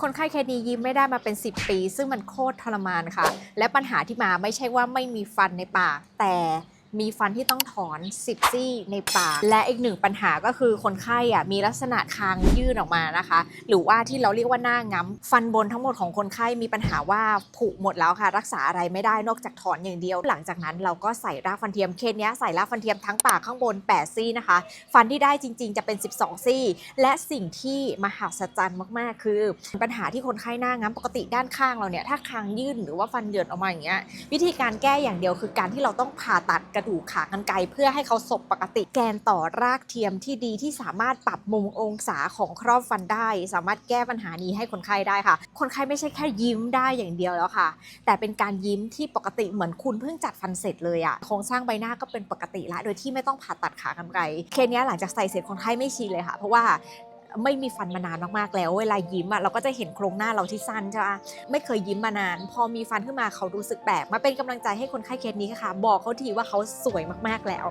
คนไข้เคสนี้ยิ้มไม่ได้มาเป็น 10 ปี ซึ่งมันโคตรทรมานค่ะ และปัญหาที่มาไม่ใช่ว่าไม่มีฟันในปากแต่ มีฟันที่ต้องถอน10ซี่ในปาก และอีกหนึ่งปัญหาก็คือคนไข้อะมีลักษณะคางยื่นออกมานะคะ หรือว่าที่เราเรียกว่าหน้าง้ำฟันบนทั้งหมดของคนไข้มีปัญหาว่าผุหมดแล้วค่ะ รักษาอะไรไม่ได้นอกจากถอนอย่างเดียว หลังจากนั้นเราก็ใส่รากฟันเทียมเคสนี้ใส่รากฟันเทียมทั้งปากข้างบน 8 ซี่นะคะ ฟันที่ได้จริง ๆ จะเป็น 12 ซี่ และสิ่งที่มหัศจรรย์มากๆ คือ ปัญหาที่คนไข้หน้าง้ำปกติด้านข้างเราเนี่ยถ้าคางยื่นหรือว่าฟันเหยินออกมาอย่างเงี้ยวิธีการแก้อย่างเดียวคือการที่เราต้องผ่าตัดกระดูกขากรรไกรเพื่อให้เขาสบปกติ แกนต่อรากเทียมที่ดีที่สามารถปรับมุมองศาของครอบฟันได้ สามารถแก้ปัญหานี้ให้คนไข้ได้ค่ะ คนไข้ไม่ใช่แค่ยิ้มได้อย่างเดียวแล้วค่ะ แต่เป็นการยิ้มที่ปกติเหมือนคุณเพิ่งจัดฟันเสร็จเลยอะโครงสร้างใบหน้าก็เป็นปกติละโดยที่ไม่ต้องผ่าตัดขากรรไกรเคสเนี้ยหลังจากใส่เสร็จคนไข้ไม่ชินเลยค่ะ เพราะว่า ไม่มีฟันมานานมากๆแล้ว เวลายิ้มอะเราก็จะเห็นโครงหน้าเราที่สั้นใช่ปะไม่เคยยิ้มมานาน พอมีฟันขึ้นมาเขารู้สึกแปลกมาเป็นกำลังใจให้คนไข้เคสนี้ค่ะ บอกเขาทีว่าเขาสวยมากๆแล้ว